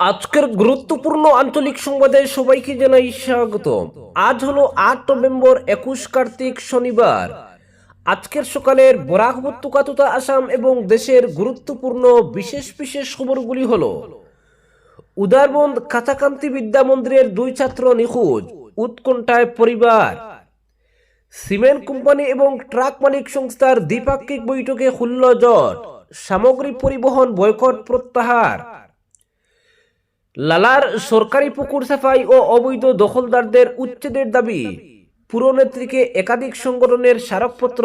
আজকের গুরুত্বপূর্ণ আঞ্চলিক সংবাদে সবাইকে জানাই স্বাগত। আজ হলো আট নভেম্বর, একুশ কার্তিক, শনিবার। আজকের সকালের বরাক উপত্যকা তথা আসাম এবং দেশের গুরুত্বপূর্ণ বিশেষ বিশেষ খবরগুলি হল, উদারবন্দ কাছাকান্তি বিদ্যা মন্দিরের দুই ছাত্র নিখোঁজ, উৎকণ্ঠায় পরিবার। সিমেন্ট কোম্পানি এবং ট্রাক মালিক সংস্থার দ্বিপাক্ষিক বৈঠকে খুলল জট। সামগ্রী পরিবহন বয়কট প্রত্যাহার। লালার সরকারি পুকুর সাফাই ও অবৈধ দখলদারদের উচ্ছেদের দাবি পুরনেত্রীকে একাধিক সংগঠনের স্মারকপত্র।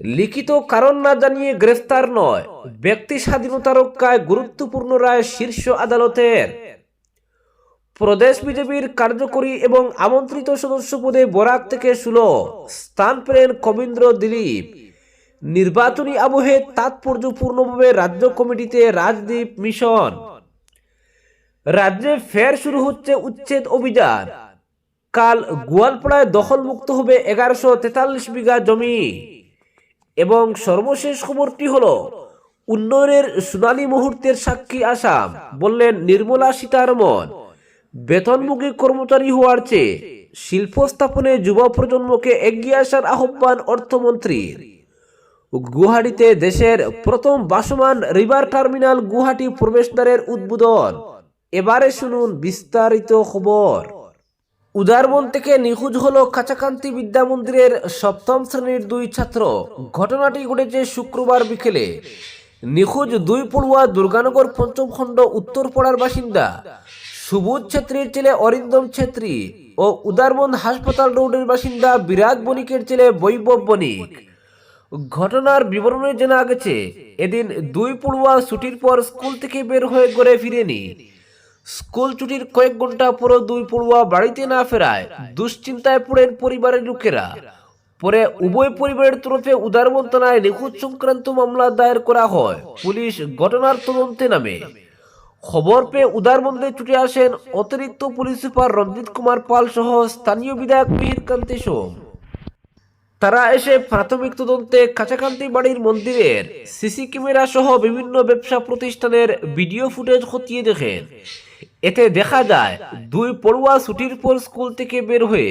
লিখিত কারণ না জানিয়ে গ্রেফতার নয়, ব্যক্তি স্বাধীনতা রক্ষায় গুরুত্বপূর্ণ রায় শীর্ষ আদালতের। প্রদেশ বিজেপির কার্যকরী এবং আমন্ত্রিত সদস্য পদে বরাক থেকে ষোলো স্থান পেলেন কবীন্দ্র দিলীপ। নির্বাচনী আবহে তাৎপর্যপূর্ণভাবে রাজ্য কমিটিতে রাজদীপ মিশন। রাজ্যে ফের শুরু হচ্ছে উচ্ছেদ অভিযান। কাল গোয়ালপাড়ায় দখলমুক্ত হবে এগারোশো তেতাল্লিশ বিঘা জমি। এবং সর্বশেষ খবরটি হলো, উন্নয়নের সোনালী মুহূর্তের সাক্ষী আসাম, বললেন নির্মলা সীতারমন। বেতনমুখী কর্মচারী হওয়ার চেয়ে শিল্প স্থাপনে যুব প্রজন্মকে এগিয়ে আসার আহ্বান অর্থমন্ত্রীর গুয়াহাটিতে দেশের প্রথম বাসমান রিভার টার্মিনাল গুয়াহাটি প্রবেশদ্বারের উদ্বোধন। এবারে শুনুন বিস্তারিত খবর। উদারবন থেকে নিখোঁজ হল কাছাকান্তি বিদ্যা মন্দিরের সপ্তম শ্রেণির দুই ছাত্র। ঘটনাটি ঘটেছে শুক্রবার বিকেলে। নিখোঁজ দুই পড়ুয়া দুর্গানগর পঞ্চম খণ্ড উত্তরপাড়ার বাসিন্দা সুবোধ ছেত্রীর ছেলে অরিন্দম ছেত্রী ও উদারবন হাসপাতাল রোডের বাসিন্দা বিরাট বণিকের ছেলে বৈভব বণিক। ঘটনার বিবরণে জানা গেছে, এদিন দুই পড়ুয়া ছুটির পর স্কুল থেকে বের হয়ে ঘরে ফিরেনি। স্কুল ছুটির কয়েক ঘণ্টা পরও দুই পড়ুয়া বাড়িতে না ফেরায়। দুশ্চিন্তায় পড়েন পরিবারের লোকেরা। পরে উভয় পরিবারের তরফে উদারবন থানায় নিখোঁজ সংক্রান্ত মামলা দায়ের করা হয়। পুলিশ ঘটনার তদন্তে নামে। খবর পেয়ে উদার উদারবন্দে ছুটে আসেন অতিরিক্ত পুলিশ সুপার রঞ্জিত কুমার পাল সহ স্থানীয় বিধায়ক মিহির কান্তি সোম। তারা এসে প্রাথমিক তদন্তে কাছাকান্তি বাড়ির মন্দিরের সিসি ক্যামেরা সহ বিভিন্ন ব্যবসা প্রতিষ্ঠানের ভিডিও ফুটেজ খতিয়ে দেখেন। এতে দেখা যায়, দুই পড়ুয়া ছুটির পর স্কুল থেকে বের হয়ে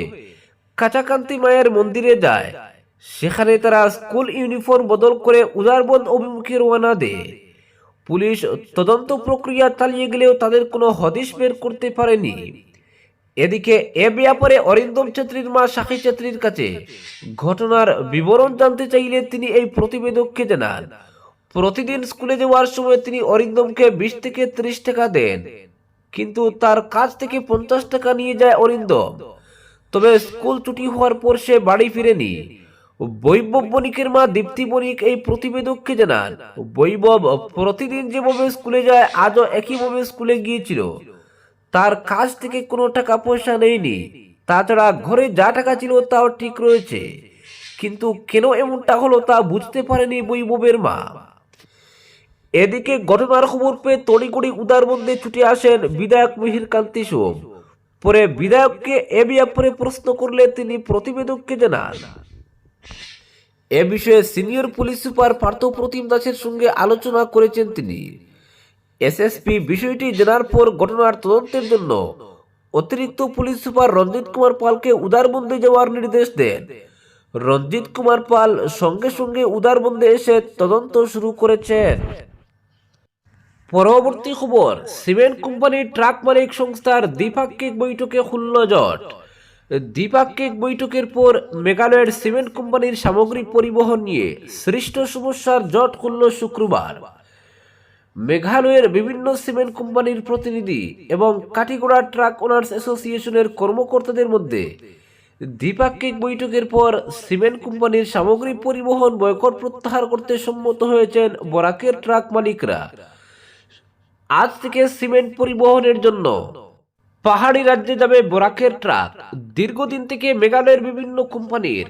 কাঁচাকান্তি মায়ের মন্দিরে যায়। সেখানে তারা স্কুল ইউনিফর্ম বদল করে উদারবন অভিমুখে রওনা দেয়। পুলিশ তদন্ত প্রক্রিয়া চালিয়ে গেলেও তাদের কোনো হদিশ বের করতে পারেনি। এদিকে এ ব্যাপারে অরিন্দম ছেত্রীর মা সাখী ছেত্রীর কাছে ঘটনার বিবরণ জানতে চাইলে তিনি এই প্রতিবেদককে জানান। প্রতিদিন স্কুলে যাওয়ার সময় তিনি অরিন্দমকে বিশ থেকে ত্রিশ টাকা দেন। কিন্তু তার কাছ থেকে পঞ্চাশ টাকা নিয়ে যায় অরিন্দম তবে স্কুল ছুটি হওয়ার পর সে বাড়ি ফিরেনি। বৈভব বণিকের মা দীপ্তি বণিক এই প্রতিবেদককে জানান, বৈভব প্রতিদিন যেভাবে স্কুলে যায়, আজও একইভাবে স্কুলে গিয়েছিল। তার কাছ থেকে কোনো টাকা পয়সা নেয়নি। তাছাড়া ঘরে যা টাকা ছিল তাও ঠিক রয়েছে। কিন্তু কেন এমনটা হলো তা বুঝতে পারেনি বৈভবের মা। এদিকে ঘটনার খবর পেয়ে তড়িগড়ি উদারবন্দে ছুটে আসেন বিধায়ক মিহির কান্তি সোম। পরে বিধায়ককে এ ব্যাপারে প্রশ্ন করলে তিনি প্রতিবেদককে জানান। এ বিষয়ে senior police super Partha Pratim দাসের সঙ্গে আলোচনা করেছেন তিনি। এসএসপি বিষয়টি জানার পর ঘটনার তদন্তের জন্য অতিরিক্ত পুলিশ সুপার রঞ্জিত কুমার পালকে উদারবন্দে যাওয়ার নির্দেশ দেন। রঞ্জিত কুমার পাল সঙ্গে সঙ্গে উদারবন্দে এসে তদন্ত শুরু করেছেন। পরবর্তী খবর, সিমেন্ট কোম্পানির ট্রাক মালিক সংস্থার দ্বিপাক্ষিক বৈঠকে খুলল জট। দ্বিপাক্ষিক বৈঠকের পর মেঘালয়ের সিমেন্ট কোম্পানির সামগ্রিক পরিবহন নিয়ে সৃষ্ট সমস্যার জট খুলল শুক্রবার। মেঘালয়ের বিভিন্ন সিমেন্ট কোম্পানির প্রতিনিধি এবং কাটিগড়া ট্রাক ওনার্স অ্যাসোসিয়েশনের কর্মকর্তাদের মধ্যে দ্বিপাক্ষিক বৈঠকের পর সিমেন্ট কোম্পানির সামগ্রিক পরিবহন বয়কট প্রত্যাহার করতে সম্মত হয়েছেন বরাকের ট্রাক মালিকরা। আজ থেকে সিমেন্ট পরিবহনের জন্য। পাহাড়ি রাজ্যে যাবে বরাকের ট্রাক। দীর্ঘদিন থেকে মেঘালয়ের বিভিন্ন কোম্পানির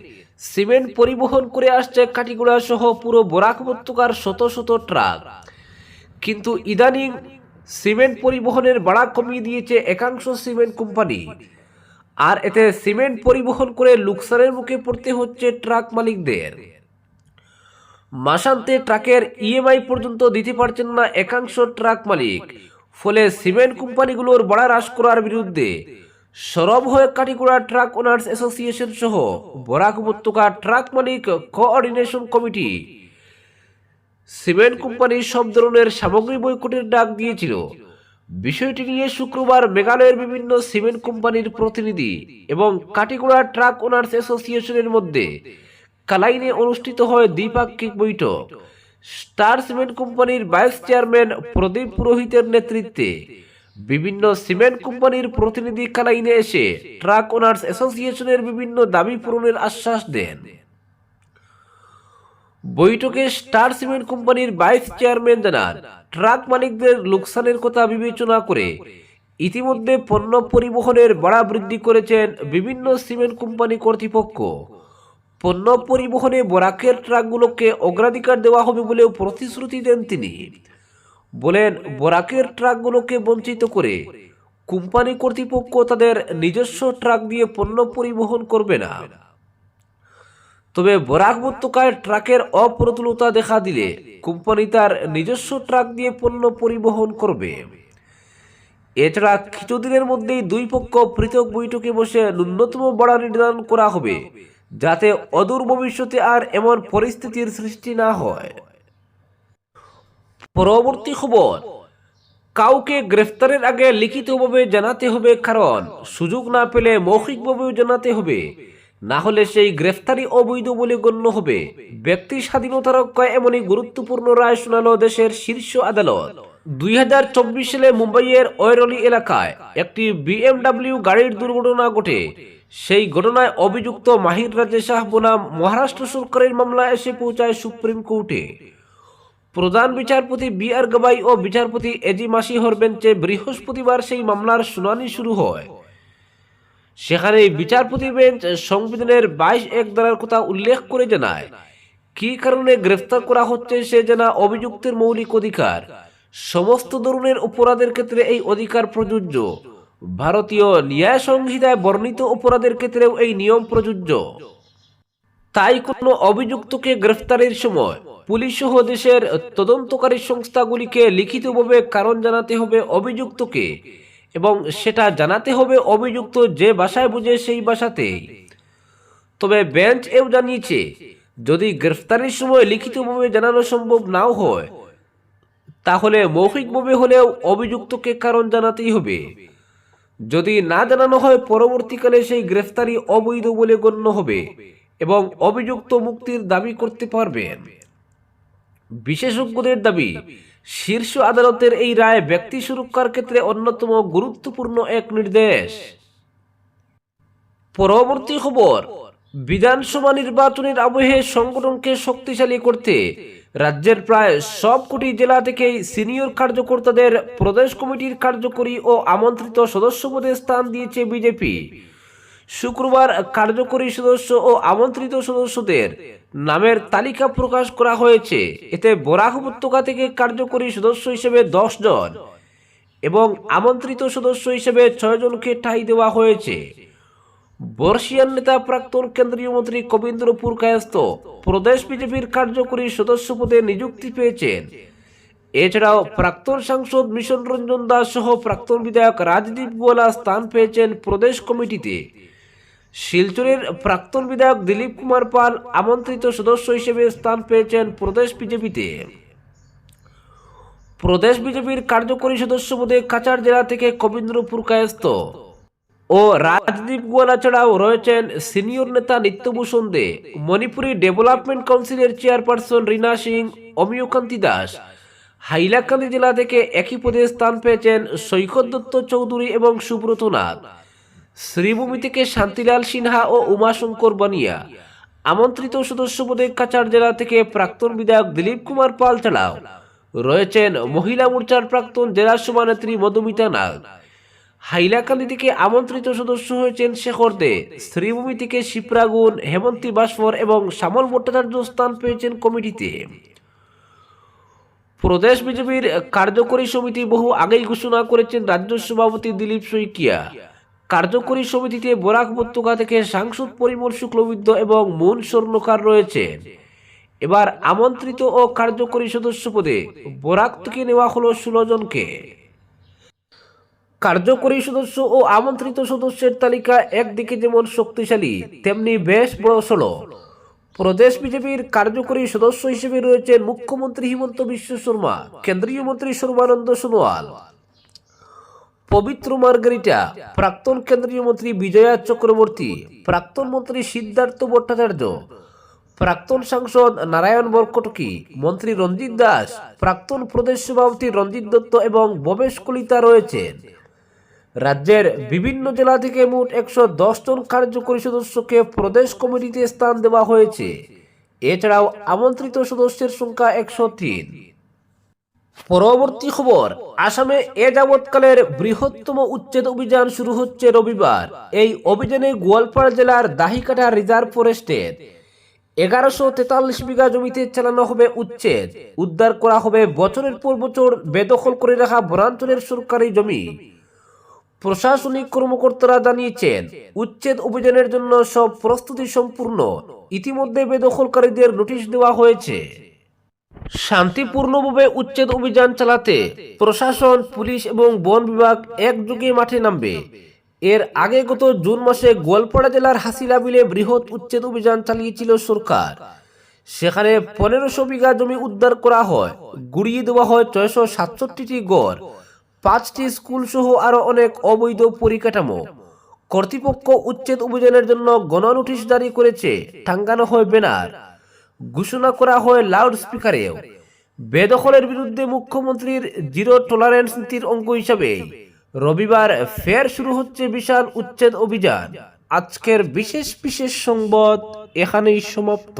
সিমেন্ট পরিবহন করে আসছে কাটিগুড়া সহ পুরো বরাক উপত্যকার শত শত ট্রাক। কিন্তু ইদানিং সিমেন্ট পরিবহনের ভাড়া কমিয়ে দিয়েছে একাংশ সিমেন্ট কোম্পানি। আর এতে সিমেন্ট পরিবহন করে লুকসানের মুখে পড়তে হচ্ছে ট্রাক মালিকদের। মাসান্তে ট্রাকের ইএমআই পর্যন্ত দিতে পারছেন না একাংশ ট্রাক মালিক। ফলে সিমেন্ট কোম্পানিগুলোর বড়া হ্রাস করার বিরুদ্ধে সরব হয়ে কাটিকুড়া ট্রাক ওনার্স অ্যাসোসিয়েশন সহ বরাক উপত্যকা ট্রাক মালিক কোঅর্ডিনেশন কমিটি সিমেন্ট কোম্পানি সব ধরনের সামগ্রী বয়কটের ডাক দিয়েছিল। বিষয়টি নিয়ে শুক্রবার মেঘালয়ের বিভিন্ন সিমেন্ট কোম্পানির প্রতিনিধি এবং কাটিগুড়া ট্রাক ওনার্স অ্যাসোসিয়েশনের মধ্যে কালাইনে অনুষ্ঠিত হয় দ্বিপাক্ষিক বৈঠক। স্টার সিমেন্ট কোম্পানির ভাইস চেয়ারম্যান প্রদীপ পুরোহিতের নেতৃত্বে বিভিন্ন সিমেন্ট কোম্পানির প্রতিনিধি কালাইনে এসে ট্রাক ওনার্স অ্যাসোসিয়েশনের বিভিন্ন দাবি পূরণের আশ্বাস দেন। বৈঠকে স্টার সিমেন্ট কোম্পানির ভাইস চেয়ারম্যান জানান, ট্রাক মালিকদের লোকসানের কথা বিবেচনা করে ইতিমধ্যে পণ্য পরিবহনের ভাড়া বৃদ্ধি করেছেন বিভিন্ন সিমেন্ট কোম্পানি কর্তৃপক্ষ। পণ্য পরিবহনে বরাকের ট্রাকগুলোকে অগ্রাধিকার দেওয়া হবে বলেও প্রতিশ্রুতি দেন তিনি। বলেন, বরাকের ট্রাকগুলোকে বঞ্চিত করে কোম্পানি কর্তৃপক্ষ তাদের নিজস্ব ট্রাক দিয়ে পণ্য পরিবহন করবে না। তবে বরাক উপত্যকায় ট্রাকের অপ্রতুলতা দেখা দিলে কোম্পানি তার নিজস্ব ট্রাক দিয়ে পণ্য পরিবহন করবে। এছাড়া কিছুদিনের মধ্যেই দুই পক্ষ পৃথক বৈঠকে বসে ন্যূনতম বড়া নির্ধারণ করা হবে। যাতে অদূর ভবিষ্যতে আর এমন পরিস্থিতির সৃষ্টি না হয়। পরবর্তী খবর, কাউকে গ্রেফতারের আগে লিখিতভাবে জানাতে হবে কারণ সুযোগ না পেলে মৌখিকভাবেও জানাতে হবে। না হলে সেই গ্রেফতারি অবৈধ বলে গণ্য হবে। ব্যক্তি স্বাধীনতা রক্ষায় এমনই গুরুত্বপূর্ণ রায় শোনালো দেশের শীর্ষ আদালত। দুই হাজার চব্বিশ সালে মুম্বাইয়ের ওয়রলি এলাকায় একটি বিএমডাব্লিউ গাড়ির দুর্ঘটনা ঘটে। সেই ঘটনায় অভিযুক্ত মাহির রাজে শাহ বনাম মহারাষ্ট্র সরকারের মামলা এসে পৌঁছায় সুপ্রিম কোর্টে। প্রধান বিচারপতি বি আর গবাই ও বিচারপতি এজি মাসিহর বেঞ্চে বৃহস্পতিবার সেই মামলার শুনানি শুরু হয়। সেখানে বিচারপতি বেঞ্চ সংবিধানের বাইশ এক ধারার কথা উল্লেখ করে জানায়, কি কারণে গ্রেফতার করা হচ্ছে সে জানা অভিযুক্তের মৌলিক অধিকার। সমস্ত ধরনের অপরাধের ক্ষেত্রে এই অধিকার প্রযোজ্য। ভারতীয় ন্যায় সংহিতায় বর্ণিত অপরাধের ক্ষেত্রেও এই নিয়ম প্রযোজ্য। তাই কোনো অভিযুক্তকে গ্রেফতারের সময় পুলিশ সহ দেশের তদন্তকারী সংস্থাগুলিকে লিখিতভাবে কারণ জানাতে হবে অভিযুক্তকে এবং সেটা জানাতে হবে অভিযুক্ত যে ভাষায় বুঝে সেই ভাষাতেই তবে বেঞ্চ এও জানিয়েছে, যদি গ্রেফতারের সময় লিখিতভাবে জানানো সম্ভব নাও হয় তাহলে মৌখিকভাবে হলেও অভিযুক্তকে কারণ জানাতেই হবে। যদি না জানানো হয়, পরবর্তীকালে সেই গ্রেফতারি অবৈধ বলে গণ্য হবে এবং অভিযুক্ত মুক্তির দাবি করতে পারবেন। বিশেষজ্ঞদের দাবি, শীর্ষ আদালতের এই রায় ব্যক্তি সুরক্ষার ক্ষেত্রে অন্যতম গুরুত্বপূর্ণ এক নির্দেশ। পরবর্তী খবর, বিধানসভা নির্বাচনের আবহে সংগঠনকে শক্তিশালী করতে রাজ্যের প্রায় সবকটি জেলা থেকেই সিনিয়র কার্যকর্তাদের প্রদেশ কমিটির কার্যকরী ও আমন্ত্রিত সদস্য পদে স্থান দিয়েছে বিজেপি। শুক্রবার কার্যকরী সদস্য ও আমন্ত্রিত সদস্যদের নামের তালিকা প্রকাশ করা হয়েছে। এতে বরাক উপত্যকা থেকে কার্যকরী সদস্য হিসেবে দশ জন এবং আমন্ত্রিত সদস্য হিসেবে ছয় জনকে ঠাঁই দেওয়া হয়েছে। বর্ষিয়ান নেতা প্রাক্তন কেন্দ্রীয় মন্ত্রী কবীন্দ্রপুর কায়স্থ প্রদেশ বিজেপির কার্যকরী সদস্য পদে নিযুক্তি পেয়েছেন। এছাড়াও প্রাক্তন সাংসদ মিশন রঞ্জন দাস সহ প্রাক্তন বিধায়ক রাজদীপ গোয়ালা স্থান পেয়েছেন প্রদেশ কমিটিতে। শিলচরের প্রাক্তন বিধায়ক দিলীপ কুমার পাল আমন্ত্রিত সদস্য হিসেবে স্থান পেয়েছেন প্রদেশ বিজেপিতে। প্রদেশ বিজেপির কার্যকরী সদস্য পদে কাছাড় জেলা থেকে কবীন্দ্রপুর কায়স্থ। ও রাজদীপ গোয়ালা ছাড়াও রয়েছেন সিনিয়র নেতা নিত্যভূষণ দে, মণিপুরি ডেভেলপমেন্ট কাউন্সিলের চেয়ারপারসন রীনা সিং, অমিয়কান্তি দাস। হাইলাকান্দি জেলা থেকে একই পদে স্থান পেয়েছেন সৈকত দত্ত চৌধুরী এবং সুব্রত নাথ। শ্রীভূমি থেকে শান্তিলাল সিনহা ও উমাশঙ্কর বানিয়া। আমন্ত্রিত সদস্য পদে কাছাড় জেলা থেকে প্রাক্তন বিধায়ক দিলীপ কুমার পাল ছাড়াও। রয়েছেন মহিলা মোর্চার প্রাক্তন জেলা সভানেত্রী মধুমিতা নাগ। হাইলাকান্দি থেকে আমন্ত্রিত সদস্য হয়েছেন শেখর দে। শ্রীভূমি থেকে শিপ্রাগুন, হেমন্তী বাসফর এবং শ্যামল ভট্টাচার্য স্থান পেয়েছেন কমিটিতে। প্রদেশ বিজেপির কার্যকরী সমিতি বহু আগেই ঘোষণা করেছেন রাজ্য সভাপতি দিলীপ শইকিয়া। কার্যকরী সমিতিতে বরাক উপত্যকা থেকে সাংসদ পরিমল শুক্লবিদ্য এবং মুন স্বর্ণকার রয়েছেন এবার আমন্ত্রিত ও কার্যকরী সদস্য পদে বরাক থেকে নেওয়া হলো ষোলো জনকে। কার্যকরী সদস্য ও আমন্ত্রিত সদস্যের তালিকা একদিকে যেমন শক্তিশালী, তেমনি বেশ বড়সড় প্রদেশ বিজেপির কার্যকরী সদস্য হিসেবে রয়েছেন মুখ্যমন্ত্রী হিমন্ত বিশ্ব শর্মা, কেন্দ্রীয় মন্ত্রী সর্বানন্দ সোনোয়াল। পবিত্র মার্গারিটা, প্রাক্তন কেন্দ্রীয় মন্ত্রী বিজয়া চক্রবর্তী, প্রাক্তন মন্ত্রী সিদ্ধার্থ ভট্টাচার্য, প্রাক্তন সাংসদ নারায়ণ বরকটকি, মন্ত্রী রঞ্জিত দাস, প্রাক্তন প্রদেশ সভাপতি রঞ্জিত দত্ত এবং ভবেশ কলিতা রয়েছেন। রাজ্যের বিভিন্ন জেলা থেকে মোট একশো দশ জন কার্যকরী সদস্যকে প্রদেশ কমিটিতে স্থান দেওয়া হয়েছে। এছাড়াও আমন্ত্রিত সদস্যের সংখ্যা একশো তিন। পরবর্তী খবর, আসামে এ যাবৎকালের বৃহত্তম উচ্ছেদ অভিযান শুরু হচ্ছে রবিবার। এই অভিযানে গোয়ালপাড়া জেলার দাহিকাটা রিজার্ভ ফরেস্টের এগারোশো তেতাল্লিশ বিঘা জমিতে চালানো হবে উচ্ছেদ। উদ্ধার করা হবে বছরের পর বছর বেদখল করে রাখা বনাঞ্চলের সরকারি জমি। প্রশাসনিক কর্মকর্তারা জানিয়েছেন, উচ্ছেদ অভিযানের জন্য সব প্রস্তুতি সম্পূর্ণ। ইতিমধ্যে বেদখলকারীদের নোটিশ দেওয়া হয়েছে। শান্তিপূর্ণভাবে উচ্ছেদ অভিযান চালাতে প্রশাসন, পুলিশ এবং বন বিভাগ একযোগে মাঠে নামবে। এর আগে গত জুন মাসে গোয়ালপাড়া জেলার হাসিলা বিলে বৃহৎ উচ্ছেদ অভিযান চালিয়েছিল সরকার। সেখানে পনেরোশো বিঘা জমি উদ্ধার করা হয়। গুড়িয়ে দেওয়া হয় ছয়শো সাতষট্টিটি গড় পাঁচটি স্কুল সহ আরও অনেক অবৈধ পরিকাঠামো। কর্তৃপক্ষ উচ্ছেদ অভিযানের জন্য গণ নোটিশ জারি করেছে টাঙ্গানো হয় ব্যানার। ঘোষণা করা হয় লাউড স্পিকারেও। বেদখলের বিরুদ্ধে মুখ্যমন্ত্রীর জিরো টলারেন্স নীতির অঙ্গ হিসাবে রবিবার ফের শুরু হচ্ছে বিশাল উচ্ছেদ অভিযান। আজকের বিশেষ বিশেষ সংবাদ এখানেই সমাপ্ত।